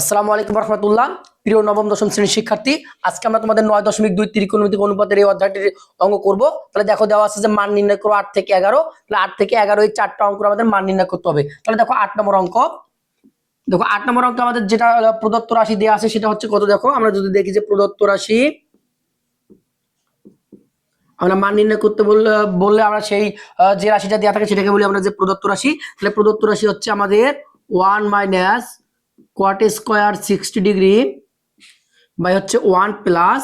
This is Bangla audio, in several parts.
আসসালামু আলাইকুম রহমতুল্লাহ। প্রিয় নবম, দশম শ্রেণির শিক্ষার্থী, আজকে আমরা তোমাদের নয় দশমিক দুই ত্রিকোণমিতিক অনুপাতের এই অধ্যায়টির অঙ্ক করব। তাহলে দেখো দেওয়া আছে যে মান নির্ণয় করো আট থেকে এগারো। তাহলে আট থেকে এগারো এই চারটা অঙ্ক আমাদের মান নির্ণয় করতে হবে। তাহলে দেখো আট নম্বর অঙ্ক। দেখো আট নম্বর অঙ্ক আমাদের যেটা প্রদত্ত রাশি দেওয়া আছে সেটা হচ্ছে কত দেখো? আমরা যদি দেখি যে প্রদত্ত রাশি, আমরা মান নির্ণয় করতে বললে বললে আমরা সেই যে রাশিটা দেওয়া থাকে সেটাকে বলি আমরা যে প্রদত্ত রাশি। তাহলে প্রদত্ত রাশি হচ্ছে আমাদের one minus cot square sixty degree by হচ্ছে one plus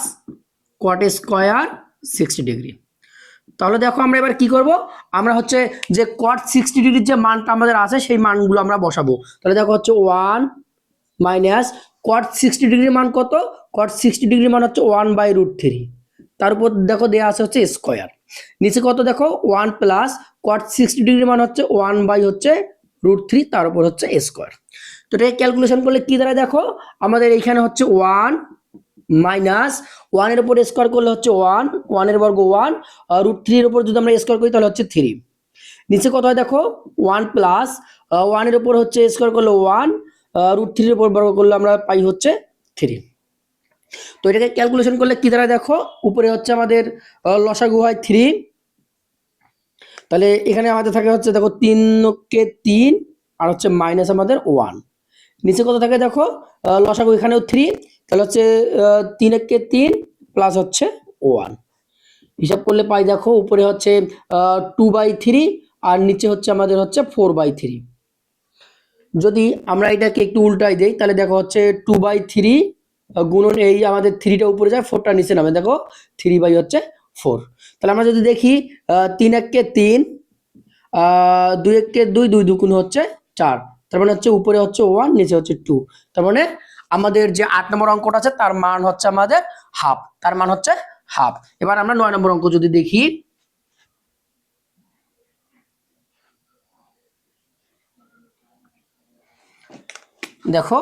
cot square sixty degree তাহলে দেখো আমরা এবার কি করব? আমরা হচ্ছে যে কোয়াট সিক্সটি ডিগ্রির যে মানটা আমাদের আছে, সেই মানগুলো আমরা বসাবো। তাহলে দেখো হচ্ছে ওয়ান মাইনাস কোয়াট সিক্সটি ডিগ্রির মান কত? কোয়াট সিক্সটি ডিগ্রির মান হচ্ছে ওয়ান বাই রুট থ্রি তার উপর দেখো দেওয়া আছে হচ্ছে স্কোয়ার নিচে কত দেখো? One plus cot sixty degree মান হচ্ছে ওয়ান বাই হচ্ছে রুট থ্রি তার উপর হচ্ছে স্কোয়ার তো এটাকে ক্যালকুলেশন করলে কি দাঁড়ায় দেখো? আমাদের এইখানে হচ্ছে ওয়ান মাইনাস ওয়ানের উপর স্কোয়ার করলে হচ্ছে ওয়ান ওয়ানের বর্গ ওয়ান রুট থ্রির উপর যদি আমরা স্কোয়ার করি তাহলে হচ্ছে থ্রি নিচে কত হয় দেখো? ওয়ান প্লাস ওয়ানের উপর হচ্ছে স্কোয়ার করলে ওয়ান রুট থ্রির উপর বর্গ করলে আমরা পাই হচ্ছে থ্রি তো এটাকে ক্যালকুলেশন করলে কি দাঁড়ায় দেখো? উপরে হচ্ছে আমাদের লসাগু হয় থ্রি তাহলে এখানে আমাদের থাকে হচ্ছে দেখো তিন কে তিন, আর হচ্ছে মাইনাস আমাদের ওয়ান নিচে কত থাকে দেখো? লসাগু এখানেও থ্রি তাহলে হচ্ছে তিন একে তিন প্লাস হচ্ছে ওয়ান হিসাব করলে পাই দেখো, উপরে হচ্ছে টু বাই থ্রি আর নিচে হচ্ছে আমাদের হচ্ছে ফোর বাই থ্রি যদি আমরা এটাকে একটু উল্টাই দেই, তাহলে দেখো হচ্ছে টু বাই থ্রি গুণন এই আমাদের থ্রিটা উপরে যায় ফোরটা নিচে নামে। দেখো থ্রি বাই হচ্ছে ফোর তাহলে আমরা যদি দেখি তিন এককে তিন দুই এককে দুই দুই দুগুণ হচ্ছে চার। তার মানে হচ্ছে উপরে হচ্ছে ওয়ান নিচে হচ্ছে টু তার মানে আমাদের যে আট নম্বর অঙ্কটা আছে, তার মান হচ্ছে আমাদের হাফ তার মান হচ্ছে হাফ এবার আমরা নয় নম্বর অঙ্ক যদি দেখি। দেখো,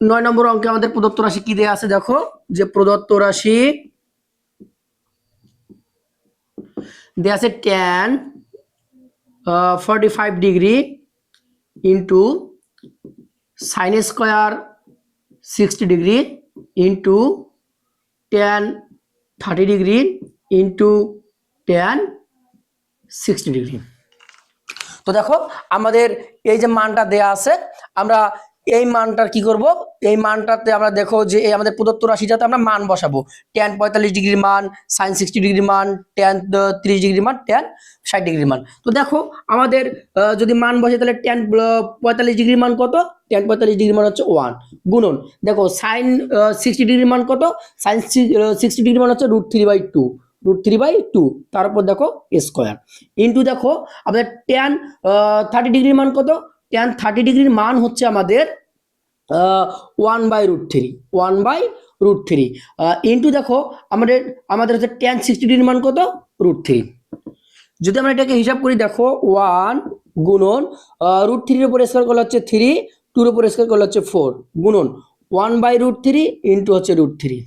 নয় নম্বর অঙ্কে আমাদের প্রদত্ত রাশি কি দেয়া আছে? দেখো, যে প্রদত্ত রাশি দেয়া আছে tan forty five degree into sine square sixty degree into tan thirty degree into tan sixty degree তো দেখো, আমাদের এই যে মানটা দেয়া আছে, আমরা এই মানটার কি করব? এই মানটাতে আমরা দেখো যে এই আমাদের প্রদত্ত রাশিটাতে আমরা মান বসাবো। ট্যান পঁয়তাল্লিশ ডিগ্রির মান সাইন সিক্সটি ডিগ্রির মান ট্যান ত্রিশ ডিগ্রির মান ট্যান ষাট ডিগ্রির মান। তো দেখো আমাদের যদি মান বসে তাহলে ট্যান পঁয়তাল্লিশ ডিগ্রির মান কত? ট্যান পঁয়তাল্লিশ ডিগ্রির মান হচ্ছে ওয়ান গুণন, দেখো সাইন সিক্সটি ডিগ্রির মান কত? সাইন সিক্সটি ডিগ্রির মান হচ্ছে root three by two root three by two তার উপর দেখো স্কোয়ার ইন্টু দেখো, আমাদের ট্যান থার্টি ডিগ্রির মান কত? ট্যান থার্টি ডিগ্রির মান হচ্ছে আমাদের one by root three one by root three into দেখো, আমাদের আমাদের হচ্ছে ট্যান সিক্সটি ডিগ্রির মান কত? রুট থ্রি যদি আমরা এটাকে হিসাব করি, দেখো ওয়ান গুণন রুট থ্রির উপর স্কোয়ার করলে হচ্ছে থ্রি টুর উপর স্কোয়ার করলে হচ্ছে ফোর গুণন। One by root three into হচ্ছে রুট থ্রি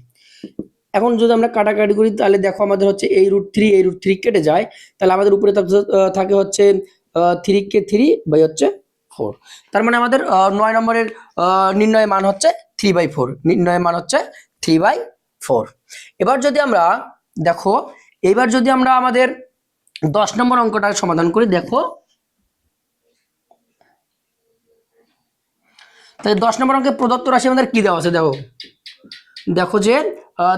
এখন যদি আমরা কাটাকাটি করি, তাহলে দেখো আমাদের হচ্ছে এই রুট থ্রি এই রুট থ্রি কেটে যায়। তাহলে আমাদের উপরে থাকে হচ্ছে থ্রি কে থ্রি বাই হচ্ছে ফোর তার মানে আমাদের নয় নম্বরের নির্ণয় মান হচ্ছে থ্রি বাই ফোর নির্ণয় মান হচ্ছে থ্রি বাই ফোর এবার যদি আমরা দেখো, এবার যদি আমরা আমাদের দশ নম্বর অঙ্কটা সমাধান করি, দেখো। তাহলে দশ নম্বর অঙ্কে প্রদত্ত রাশি আমাদের কি দেওয়া আছে, দেখো। দেখো যে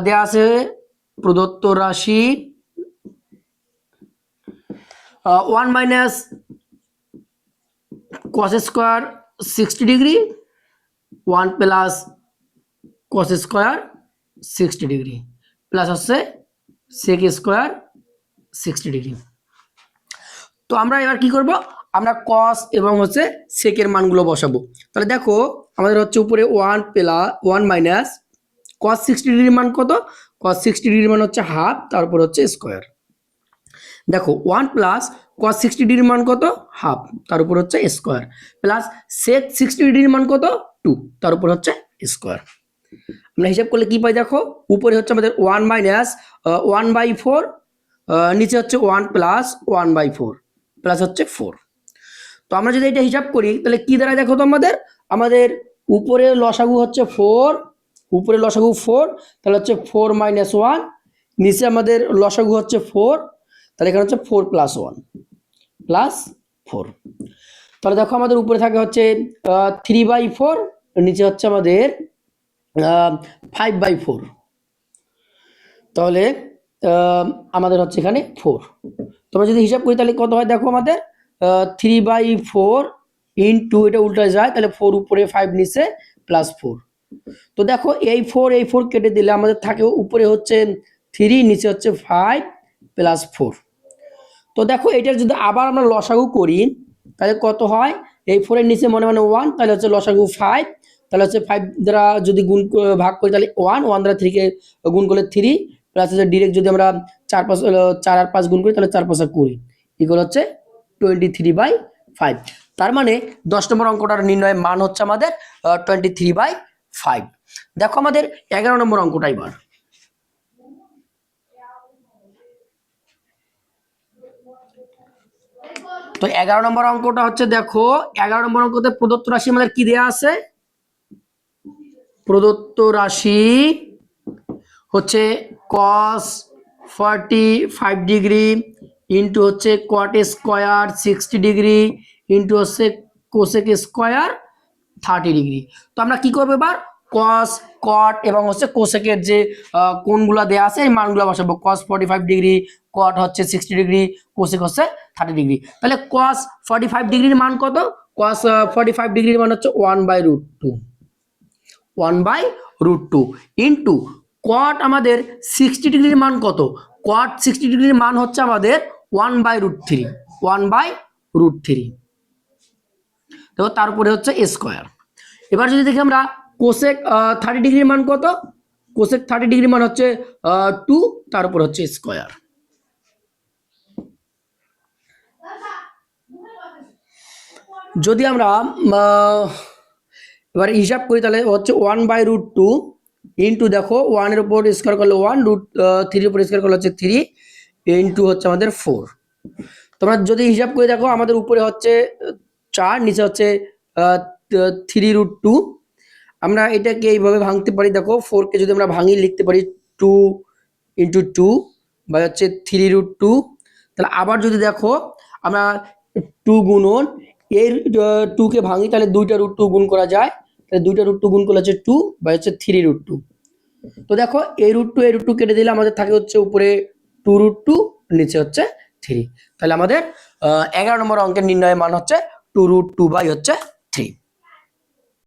দেওয়া আছে প্রদত্ত রাশি one minus cos square sixty degree one plus cos square sixty degree plus হচ্ছে সেক স্কোয়ার সিক্সটি ডিগ্রি তো আমরা এবার কি করব? আমরা কস এবং হচ্ছে সেকের মানগুলো বসাবো। তাহলে দেখো, আমাদের হচ্ছে উপরে one plus one minus cos sixty ডিগ্রির মান কত? কস সিক্সটি ডিগ্রির মান হচ্ছে হাফ তারপর হচ্ছে স্কোয়ার দেখো ওয়ান প্লাস কস সিক্সটি ডিগ্রির মান কত? হাফ তার উপর হচ্ছে স্কোয়ার প্লাস সেক সিক্সটি ডিগ্রির মান কত? টু তার উপর হচ্ছে স্কোয়ার আমরা হিসাব করলে কি পাই দেখো? উপরে হচ্ছে আমাদের one minus one by four নিচে হচ্ছে one plus one by four plus হচ্ছে ফোর তো আমরা যদি এটা হিসাব করি, তাহলে কি দাঁড়ায় দেখো তো আমাদের? আমাদের উপরে লসাগু হচ্ছে ফোর উপরে লসাগু ফোর তাহলে হচ্ছে ফোর মাইনাস ওয়ান নিচে আমাদের লসাগু হচ্ছে ফোর তাহলে এখানে হচ্ছে four plus one plus four তাহলে দেখো আমাদের উপরে থাকে হচ্ছে থ্রি বাই ফোর নিচে হচ্ছে আমাদের ফাইভ বাই ফোর তাহলে আমাদের হচ্ছে এখানে ফোর তোমরা যদি হিসাব করি তাহলে কত হয় দেখো আমাদের three by four into এটা উল্টা যায়, তাহলে ফোর উপরে ফাইভ নিচে প্লাস ফোর তো দেখো এই ফোর এই ফোর কেটে দিলে আমাদের থাকে উপরে হচ্ছে থ্রি নিচে হচ্ছে ফাইভ প্লাস ফোর তো দেখো, এটার যদি আবার আমরা লসাগু করি, তাহলে কত হয়? এই ফোরের নিচে মনে মনে ওয়ান তাহলে হচ্ছে লসাগু ফাইভ তাহলে হচ্ছে ফাইভ দ্বারা যদি গুণ ভাগ করি, তাহলে ওয়ান ওয়ান দ্বারা থ্রিকে গুণ করলে থ্রি প্লাস হচ্ছে ডিরেক্ট যদি আমরা চার পাঁচ চার আর পাঁচ গুণ করি, তাহলে চার পাঁচা কুড়ি ইকুয়াল হচ্ছে টোয়েন্টি থ্রি বাই ফাইভ তার মানে দশ নম্বর অঙ্কটার নির্ণয়ের মান হচ্ছে আমাদের টোয়েন্টি থ্রি বাই ফাইভ দেখো আমাদের এগারো নম্বর অঙ্কটা এবার। তো এগারো নম্বর অঙ্কটা হচ্ছে দেখো, এগারো নম্বর অঙ্কতে প্রদত্ত রাশি আমাদের কি দেয়া আছে? প্রদত্ত রাশি হচ্ছে cos forty five degree into হচ্ছে cot square sixty degree into হচ্ছে কোসেক স্কোয়ার থার্টি ডিগ্রি তো আমরা কি করব এবার? কস কট এবং হচ্ছে কোসেকের যে কোনগুলো দেওয়া আছে, এই মানগুলো বসাবো। Cos forty five degree cot হচ্ছে সিক্সটি ডিগ্রি কোসেক হচ্ছে থার্টি ডিগ্রি তাহলে কস ফর্টি ফাইভ ডিগ্রির মান কত? কস ফর্টি ফাইভ ডিগ্রির মান হচ্ছে one by root two one by root two into cot আমাদের সিক্সটি ডিগ্রির মান কত? কট সিক্সটি ডিগ্রির মান হচ্ছে আমাদের one by root three one by root three দেখো তারপরে হচ্ছে স্কোয়ার এবার যদি দেখি আমরা কোসেক থার্টি ডিগ্রির মান কত? কোসেক থার্টি ডিগ্রির মান হচ্ছে টু তার উপর হচ্ছে স্কোয়ার যদি আমরা এবার হিসাব করি তাহলে হচ্ছে one by root two into দেখো ওয়ানের উপর স্কোয়ার করলে ওয়ান রুট থ্রির উপর স্কোয়ার করলে হচ্ছে থ্রি ইন্টু হচ্ছে আমাদের ফোর তোমরা যদি হিসাব করে দেখো আমাদের উপরে হচ্ছে চার, নিচে হচ্ছে থ্রি রুট টু আমরা এটাকে এইভাবে ভাঙতে পারি দেখো ফোরকে যদি আমরা ভাঙি লিখতে পারি টু ইন্টু টু বা হচ্ছে থ্রি রুট টু তাহলে আবার যদি দেখো আমরা টু গুণন এর টুকে ভাঙি, তাহলে দুইটা রুট টু গুণ করা যায়। তাহলে দুইটা রুট টু গুণ করলে হচ্ছে টু বা হচ্ছে থ্রি রুট টু তো দেখো এই রুট টু এই রুট টু কেটে দিলে আমাদের থাকে হচ্ছে উপরে টু রুট টু নিচে হচ্ছে থ্রি তাহলে আমাদের এগারো নম্বর অঙ্কের নির্ণয়ের মান হচ্ছে টু রুট টু বাই হচ্ছে থ্রি